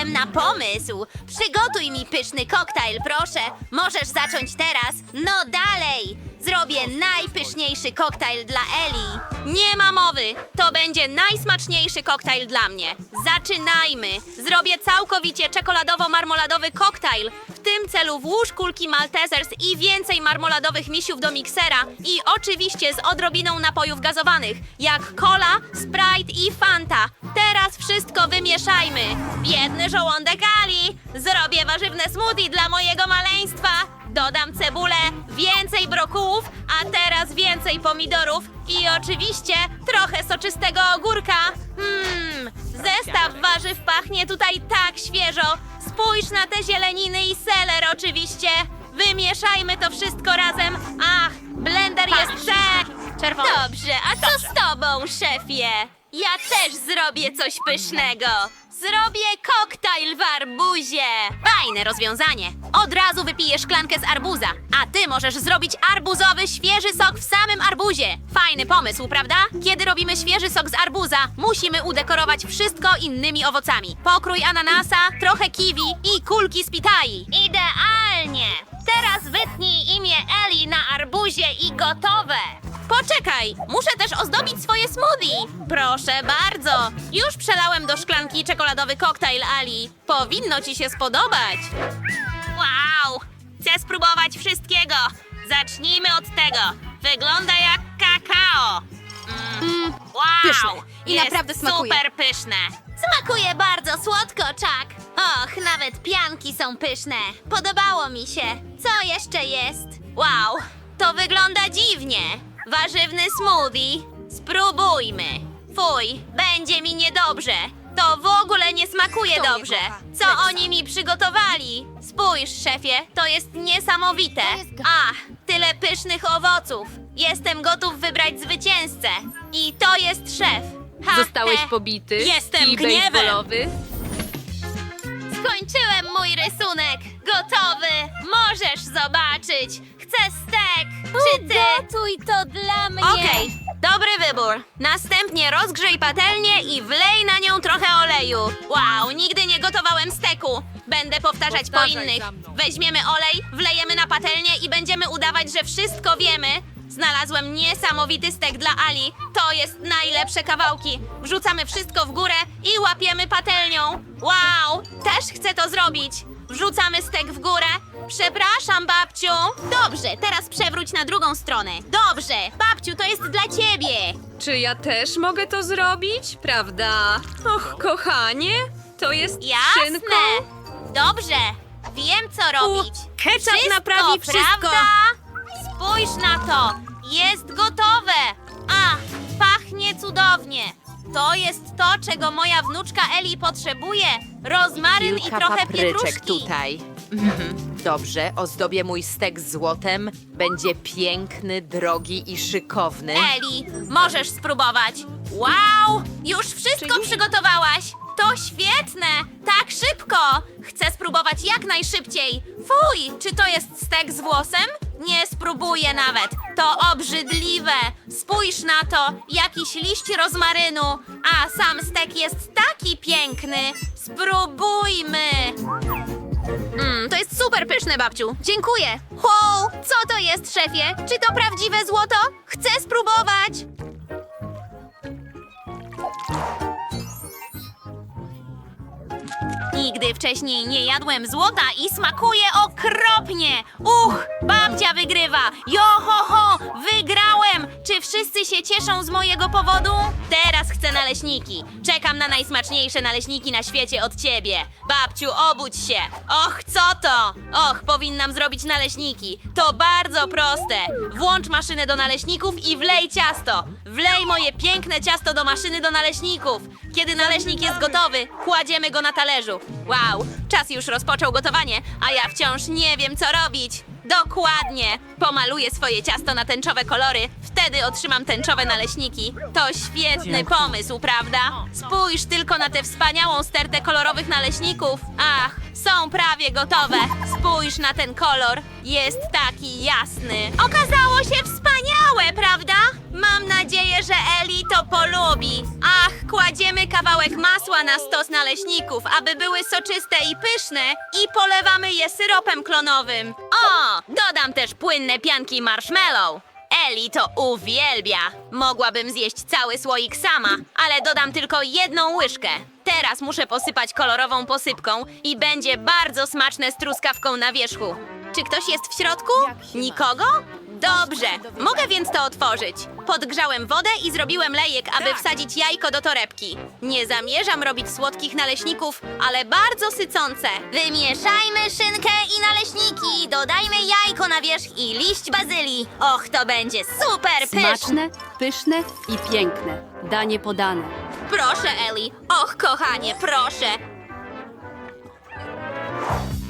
Wpadłem na pomysł. Przygotuj mi pyszny koktajl, proszę. Możesz zacząć teraz. No dalej. Zrobię najpyszniejszy koktajl dla Eli. Nie ma mowy! To będzie najsmaczniejszy koktajl dla mnie. Zaczynajmy! Zrobię całkowicie czekoladowo-marmoladowy koktajl. W tym celu włóż kulki Maltesers i więcej marmoladowych misiów do miksera i oczywiście z odrobiną napojów gazowanych, jak cola, Sprite i Fanta. Teraz wszystko wymieszajmy. Biedny żołądek Ali! Zrobię warzywne smoothie dla mojego maleństwa. Dodam cebulę, więcej brokułów, a teraz więcej pomidorów i oczywiście trochę soczystego ogórka. Mmm, zestaw warzyw pachnie tutaj tak świeżo. Spójrz na te zieleniny i seler oczywiście. Wymieszajmy to wszystko razem. Ach, blender jest tak. Czerwony. Dobrze, a co z tobą, szefie? Ja też zrobię coś pysznego. Zrobię koktajl w arbuzie. Fajne rozwiązanie. Od razu wypiję szklankę z arbuza. A ty możesz zrobić arbuzowy, świeży sok w samym arbuzie. Fajny pomysł, prawda? Kiedy robimy świeży sok z arbuza, musimy udekorować wszystko innymi owocami. Pokrój ananasa, trochę kiwi i kulki z pitai. Idealnie! Teraz wytnij imię Eli na arbuzie i gotowe. Poczekaj, muszę też ozdobić swoje smoothie. Proszę bardzo. Już przelałem do szklanki czekoladowy koktajl Ali. Powinno ci się spodobać. Wow! Chcę spróbować wszystkiego. Zacznijmy od tego. Wygląda jak kakao. Mm. Wow! Pyszne. I Jest naprawdę smakuje. Super pyszne. Smakuje bardzo słodko, Chuck. Och, nawet pianki są pyszne. Podobało mi się. Co jeszcze jest? Wow, to wygląda dziwnie. Warzywny smoothie. Spróbujmy. Fuj, będzie mi niedobrze. To w ogóle nie smakuje Kto mnie dobrze. kocha? Co oni mi przygotowali? Spójrz, szefie, to jest niesamowite. To jest ga- Ach, tyle pysznych owoców. Jestem gotów wybrać zwycięzcę. I to jest szef. Ha, Zostałeś he. pobity? Jestem Kij gniewem. baseballowy? Skończyłem mój rysunek. Gotowy. Możesz zobaczyć. Chcę stek. Czy ty? Gotuj to dla mnie. Okej, dobry wybór. Następnie rozgrzej patelnię i wlej na nią trochę oleju. Wow, nigdy nie gotowałem steku. Będę powtarzać po Powtarzaj innych. za mną. Weźmiemy olej, wlejemy na patelnię i będziemy udawać, że wszystko wiemy. Znalazłem niesamowity stek dla Ali. To jest najlepsze kawałki. Wrzucamy wszystko w górę i łapiemy patelnią. Wow, też chcę to zrobić. Wrzucamy stek w górę. Przepraszam, babciu. Dobrze, teraz przewróć na drugą stronę. Dobrze, babciu, to jest dla ciebie. Czy ja też mogę to zrobić? Prawda? Och, kochanie, to jest Jasne. szynką? Dobrze, wiem co robić. ketchup wszystko, naprawi wszystko. prawda? Spójrz na to. Jest gotowe. A, pachnie cudownie. To jest to, czego moja wnuczka Eli potrzebuje. Rozmaryn i Kilka trochę papryczek pietruszki. tutaj. Mhm. Dobrze, ozdobię mój stek złotem. Będzie piękny, drogi i szykowny. Eli, możesz spróbować. Wow, już wszystko Czyli- przygotowałaś. To świetne, tak szybko. Chcę spróbować jak najszybciej. Fuj, czy to jest stek z włosem? Nie spróbuję nawet. To obrzydliwe. Spójrz na to, jakiś liść rozmarynu, a sam stek jest taki piękny. Spróbujmy. Mm, to jest super pyszne, babciu. Dziękuję. Wow, co to jest, szefie? Czy to prawdziwe złoto? Chcę spróbować. Nigdy wcześniej nie jadłem złota i smakuje okropnie. Uch, babcia wygrywa. Jo, ho, ho, wygrałem. Czy wszyscy się cieszą z mojego powodu? Teraz chcę naleśniki. Czekam na najsmaczniejsze naleśniki na świecie od ciebie. Babciu, obudź się. Och, co to? Och, powinnam zrobić naleśniki. To bardzo proste. Włącz maszynę do naleśników i wlej ciasto. Wlej moje piękne ciasto do maszyny do naleśników. Kiedy naleśnik jest gotowy, kładziemy go na talerzu. Wow, czas już rozpoczął gotowanie, a ja wciąż nie wiem, co robić. Dokładnie. Pomaluję swoje ciasto na tęczowe kolory, wtedy otrzymam tęczowe naleśniki. To świetny pomysł, prawda? Spójrz tylko na tę wspaniałą stertę kolorowych naleśników. Ach, są prawie gotowe. Spójrz na ten kolor. Jest taki jasny. Okazało się! Wspaniałe, prawda? Mam nadzieję, że Eli to polubi. Ach, kładziemy kawałek masła na stos naleśników, aby były soczyste i pyszne i polewamy je syropem klonowym. O, dodam też płynne pianki marshmallow. Eli to uwielbia. Mogłabym zjeść cały słoik sama, ale dodam tylko jedną łyżkę. Teraz muszę posypać kolorową posypką i będzie bardzo smaczne z truskawką na wierzchu. Czy ktoś jest w środku? Nikogo? Dobrze, mogę więc to otworzyć. Podgrzałem wodę i zrobiłem lejek, aby wsadzić jajko do torebki. Nie zamierzam robić słodkich naleśników, ale bardzo sycące. Wymieszajmy szynkę i naleśniki. Dodajmy jajko na wierzch i liść bazylii. Och, to będzie super pyszne. Smaczne, pyszne i piękne. Danie podane. Proszę, Eli. Och, kochanie, proszę.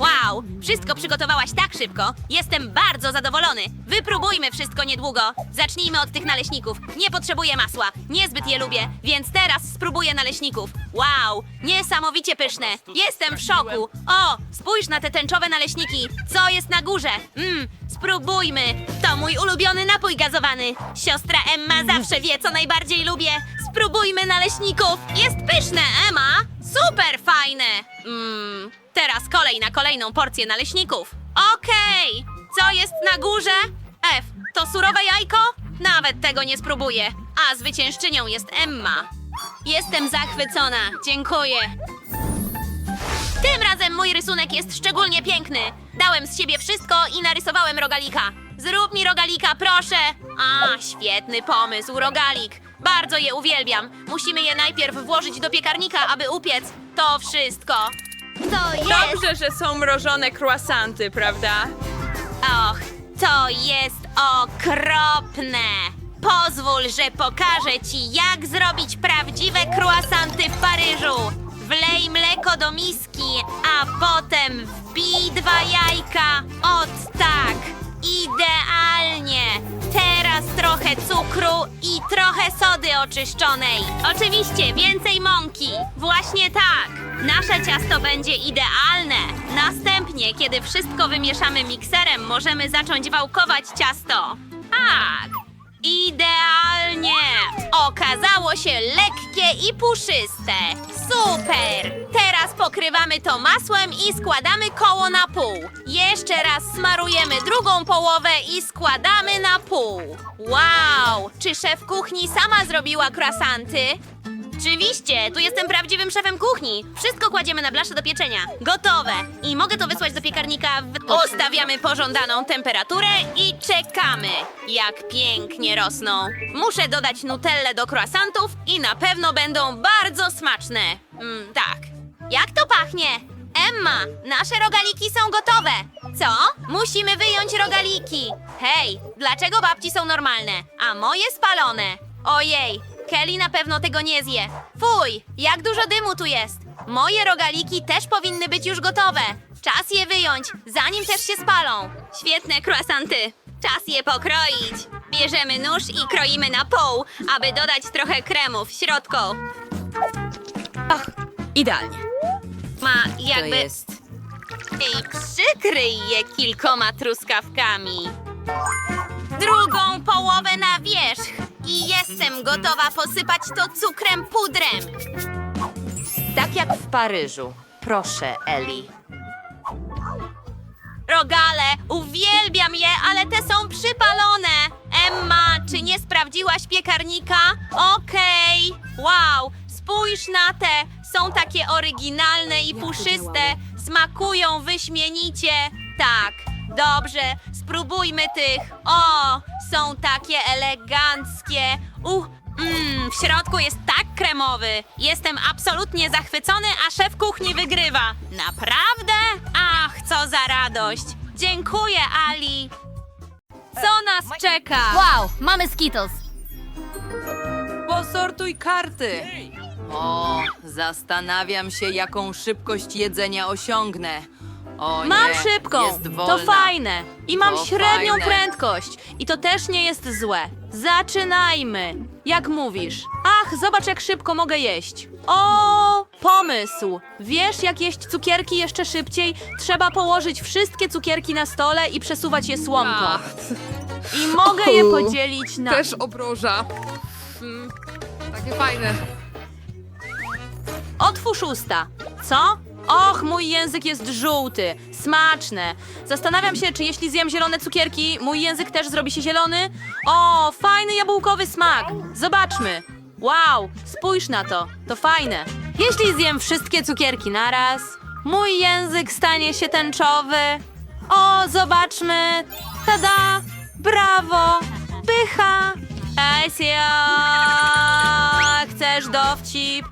Wow, wszystko przygotowałaś tak szybko. Jestem bardzo zadowolony. Wypróbujmy wszystko niedługo. Zacznijmy od tych naleśników. Nie potrzebuję masła. Niezbyt je lubię, więc teraz spróbuję naleśników. Wow, niesamowicie pyszne. Jestem w szoku. O, spójrz na te tęczowe naleśniki. Co jest na górze? Mmm, spróbujmy. To mój ulubiony napój gazowany. Siostra Emma zawsze wie, co najbardziej lubię. Spróbujmy naleśników. Jest pyszne, Emma. Super fajne. Mmm, teraz kolej na kolejną porcję naleśników. Okej, co jest na górze? F, to surowe jajko? Nawet tego nie spróbuję. A zwyciężczynią jest Emma. Jestem zachwycona. Dziękuję. Tym razem mój rysunek jest szczególnie piękny. Dałem z siebie wszystko i narysowałem rogalika. Zrób mi rogalika, proszę. A, świetny pomysł, rogalik. Bardzo je uwielbiam. Musimy je najpierw włożyć do piekarnika, aby upiec. To wszystko. To jest... Dobrze, że są mrożone croissanty, prawda? Och, to jest okropne. Pozwól, że pokażę ci, jak zrobić prawdziwe croissanty w Paryżu. Wlej mleko do miski, a potem wbij dwa jajka. Ot tak. Idealnie. Teraz trochę cukru i trochę sody oczyszczonej. Oczywiście więcej mąki. Właśnie tak. Nasze ciasto będzie idealne. Następnie, kiedy wszystko wymieszamy mikserem, możemy zacząć wałkować ciasto. Tak. Idealnie! Okazało się lekkie i puszyste. Super! Pokrywamy to masłem i składamy koło na pół. Jeszcze raz smarujemy drugą połowę i składamy na pół. Wow! Czy szef kuchni sama zrobiła croissanty? Oczywiście, tu jestem prawdziwym szefem kuchni. Wszystko kładziemy na blaszę do pieczenia. Gotowe. I mogę to wysłać do piekarnika w... Ustawiamy pożądaną temperaturę i czekamy. Jak pięknie rosną. Muszę dodać nutellę do croissantów i na pewno będą bardzo smaczne. Mm, tak. Jak to pachnie? Emma, nasze rogaliki są gotowe. Co? Musimy wyjąć rogaliki. Hej, dlaczego babci są normalne, a moje spalone? Ojej, Kelly na pewno tego nie zje. Fuj, jak dużo dymu tu jest. Moje rogaliki też powinny być już gotowe. Czas je wyjąć, zanim też się spalą. Świetne croissanty. Czas je pokroić. Bierzemy nóż i kroimy na pół, aby dodać trochę kremu w środku. Idealnie. Ma To jakby... jest... I przykryj je kilkoma truskawkami. Drugą połowę na wierzch. I jestem gotowa posypać to cukrem pudrem. Tak jak w Paryżu. Proszę, Eli. Rogale, uwielbiam je, ale te są przypalone. Emma, czy nie sprawdziłaś piekarnika? Okej. Wow, spójrz na te. Są takie oryginalne i puszyste. Smakują wyśmienicie. Tak, dobrze, spróbujmy tych. O, są takie eleganckie. Uh, mm, w środku jest tak kremowy. Jestem absolutnie zachwycony, a szef kuchni wygrywa. Naprawdę? Ach, co za radość. Dziękuję, Ali. Co nas czeka? Wow, mamy Skittles. Posortuj karty. O, zastanawiam się, jaką szybkość jedzenia osiągnę. O Mam nie, szybką. Jest wolna. To fajne. I mam To średnią fajne. prędkość. I to też nie jest złe. Zaczynajmy. Jak mówisz? Ach, zobacz jak szybko mogę jeść. O, pomysł. Wiesz jak jeść cukierki jeszcze szybciej? Trzeba położyć wszystkie cukierki na stole i przesuwać je słomką. I mogę je podzielić na... Też obroża. Mm, takie fajne. Otwórz usta. Co? Och, mój język jest żółty. Smaczne. Zastanawiam się, czy jeśli zjem zielone cukierki, mój język też zrobi się zielony? O, fajny jabłkowy smak. Zobaczmy. Wow, spójrz na to. To fajne. Jeśli zjem wszystkie cukierki naraz, mój język stanie się tęczowy. O, zobaczmy. Tada! Brawo! Pycha! Asia! Chcesz dowcip?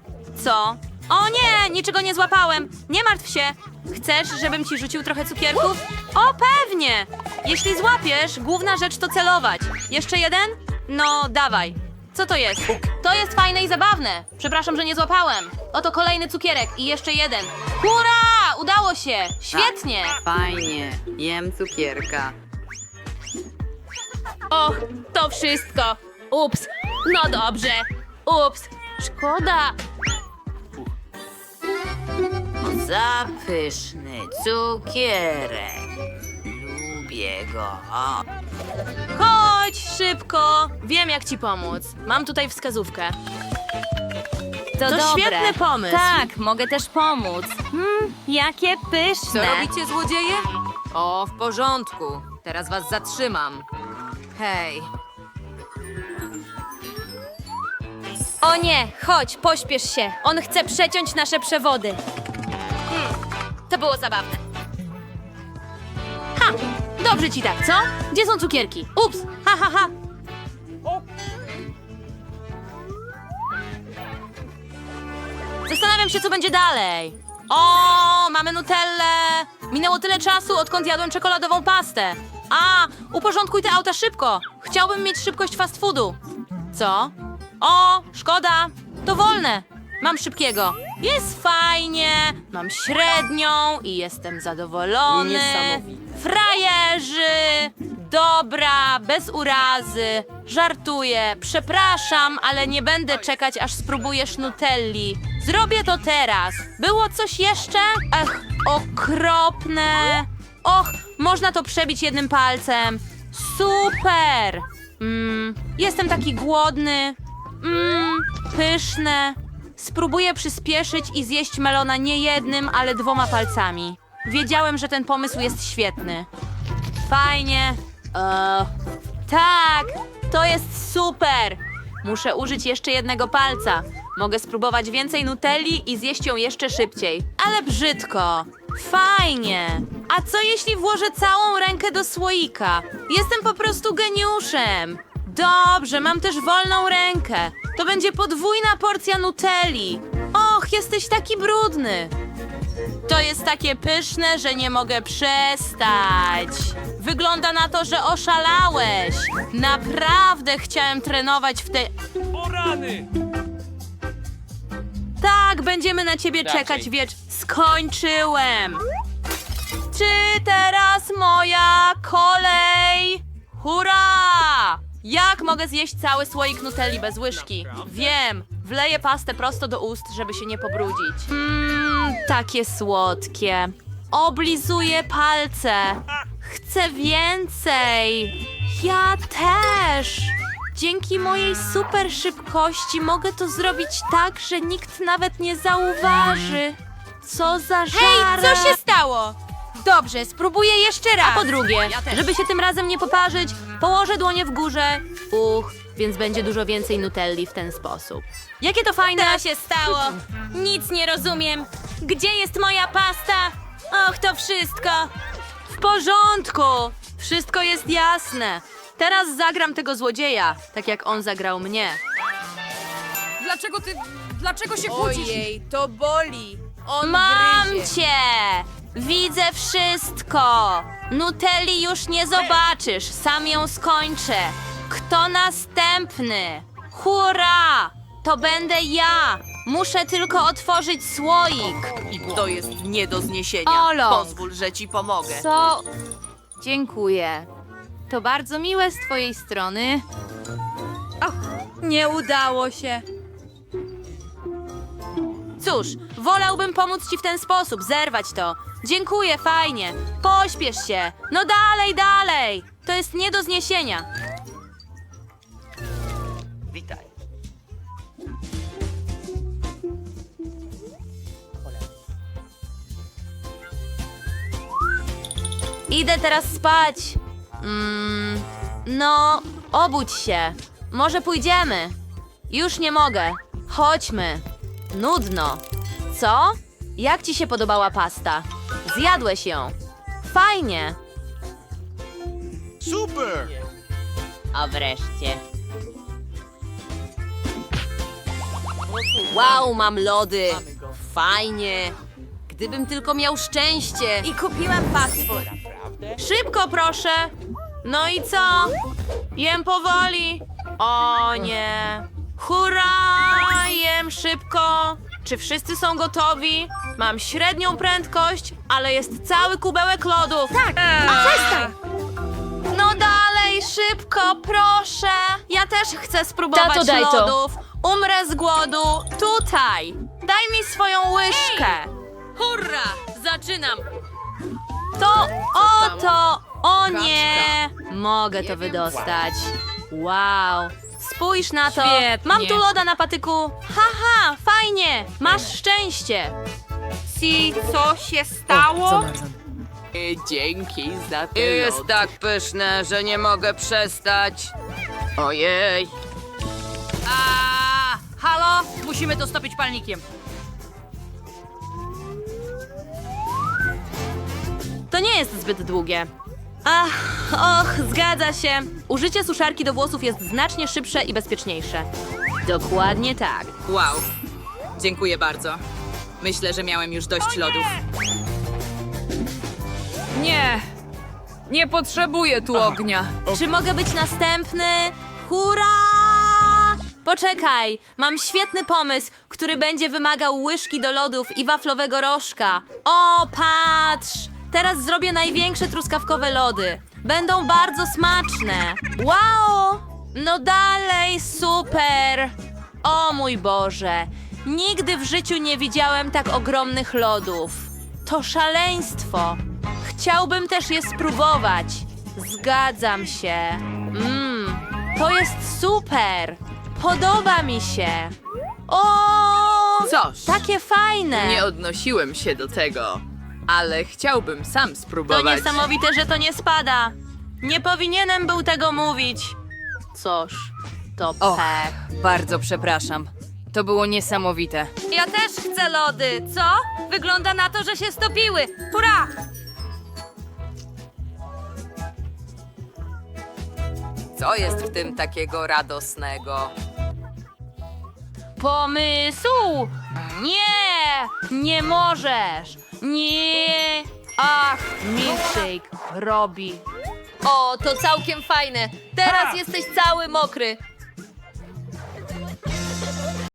Co? O nie, niczego nie złapałem. Nie martw się. Chcesz, żebym ci rzucił trochę cukierków? O, pewnie. Jeśli złapiesz, główna rzecz to celować. Jeszcze jeden? No, dawaj. Co to jest? To jest fajne i zabawne. Przepraszam, że nie złapałem. Oto kolejny cukierek i jeszcze jeden. Hurra! Udało się! Świetnie! Fajnie. Jem cukierka. Och, to wszystko. Ups. No dobrze. Ups. Szkoda. Zapyszny cukierek. Lubię go. Chodź szybko. Wiem, jak ci pomóc. Mam tutaj wskazówkę. To, To dobre. świetny pomysł. Tak, mogę też pomóc. Hmm, jakie Co pyszne. robicie, złodzieje? O, w porządku. Teraz was zatrzymam. Hej, O nie, chodź, pośpiesz się. On chce przeciąć nasze przewody. Było zabawne. Ha! Dobrze ci tak, co? Gdzie są cukierki? Ups! Ha, ha, ha! Zastanawiam się, co będzie dalej. O, mamy Nutellę! Minęło tyle czasu, odkąd jadłem czekoladową pastę. A, uporządkuj te auta szybko. Chciałbym mieć szybkość fast foodu. Co? O, szkoda. To wolne. Mam szybkiego. Jest fajnie, mam średnią i jestem zadowolony. Niesamowite. Frajerzy! Dobra, bez urazy. Żartuję, przepraszam, ale nie będę czekać, aż spróbujesz Nutelli. Zrobię to teraz. Było coś jeszcze? Ech, okropne. Och, można to przebić jednym palcem. Super! Mm, jestem taki głodny. Mmm, pyszne. Spróbuję przyspieszyć i zjeść melona nie jednym, ale dwoma palcami. Wiedziałem, że ten pomysł jest świetny. Fajnie. E, tak, to jest super. Muszę użyć jeszcze jednego palca. Mogę spróbować więcej Nutelli i zjeść ją jeszcze szybciej. Ale brzydko. Fajnie. A co jeśli włożę całą rękę do słoika? Jestem po prostu geniuszem. Dobrze, mam też wolną rękę. To będzie podwójna porcja Nutelli. Och, jesteś taki brudny. To jest takie pyszne, że nie mogę przestać. Wygląda na to, że oszalałeś. Naprawdę chciałem trenować w tej. O rany! Tak, będziemy na ciebie Raczej. czekać wiecz. Skończyłem. Czy teraz moja kolej? Hurra! Jak mogę zjeść cały słoik Nutelli bez łyżki? Wiem, wleję pastę prosto do ust, żeby się nie pobrudzić. Mmm, takie słodkie. Oblizuję palce. Chcę więcej. Ja też. Dzięki mojej super szybkości mogę to zrobić tak, że nikt nawet nie zauważy. Co za żara. Hej, co się stało? Dobrze, spróbuję jeszcze raz. A po drugie, żeby się tym razem nie poparzyć, położę dłonie w górze. Uch, więc będzie dużo więcej Nutelli w ten sposób. Jakie to fajne! Co się stało? Nic nie rozumiem. Gdzie jest moja pasta? Och, to wszystko. W porządku! Wszystko jest jasne. Teraz zagram tego złodzieja, tak jak on zagrał mnie. dlaczego ty... Dlaczego się kłócisz? Ojej, to boli. On Mam gryzie. cię! Widzę wszystko! Nutelli już nie zobaczysz, sam ją skończę. Kto następny? Hurra! To będę ja! Muszę tylko otworzyć słoik. To jest nie do zniesienia. Olo. Pozwól, że ci pomogę. Co? Dziękuję. To bardzo miłe z twojej strony. Och, nie udało się. Cóż, Wolałbym pomóc ci w ten sposób, zerwać to. Dziękuję, fajnie. Pośpiesz się. No dalej, dalej. To jest nie do zniesienia. Witaj. Idę teraz spać. Mm, no, obudź się. Może pójdziemy. Już nie mogę. Chodźmy. Nudno. Co? Jak ci się podobała pasta? Zjadłeś ją. Fajnie. Super! A wreszcie. Wow, mam lody. Fajnie. Gdybym tylko miał szczęście. I kupiłem food. Szybko, proszę. No i co? Jem powoli. O nie. Hurra! Jem szybko. Czy wszyscy są gotowi? Mam średnią prędkość, ale jest cały kubełek lodów. Tak. A przestań. No dalej, szybko, proszę. Ja też chcę spróbować Tato, daj to. lodów. Umrę z głodu. Tutaj. Daj mi swoją łyżkę. Hurra! Zaczynam! To oto. O nie. Mogę to wydostać. Wow. Spójrz na to. Świetnie. Mam tu loda na patyku. Haha, fajnie. Masz szczęście. Si, co się stało? Dzięki za to. Jest tak pyszne, że nie mogę przestać. Ojej. A, halo? Musimy to stopić palnikiem. To nie jest zbyt długie. Ach, och, zgadza się. Użycie suszarki do włosów jest znacznie szybsze i bezpieczniejsze. Dokładnie tak. Wow. Dziękuję bardzo. Myślę, że miałem już dość lodów. Nie. Nie potrzebuję tu ognia. Czy mogę być następny? Hurra! Poczekaj, mam świetny pomysł, który będzie wymagał łyżki do lodów i waflowego rożka. O, patrz! Teraz zrobię największe truskawkowe lody. Będą bardzo smaczne. Wow! No dalej, super! O mój Boże! Nigdy w życiu nie widziałem tak ogromnych lodów. To szaleństwo! Chciałbym też je spróbować. Zgadzam się. Mmm, to jest super! Podoba mi się! O! Cóż, Takie fajne! nie odnosiłem się do tego, ale chciałbym sam To spróbować. niesamowite, że to nie spada. Nie powinienem był tego mówić. Cóż, to Och. pech. Bardzo przepraszam. To było niesamowite. Ja też chcę lody, co? Wygląda na to, że się stopiły. Hurra! Co jest w tym takiego radosnego? Pomysłu! Nie! Nie możesz! Nie! Ach, milkshake robi. O, to całkiem fajne. Teraz jesteś cały mokry.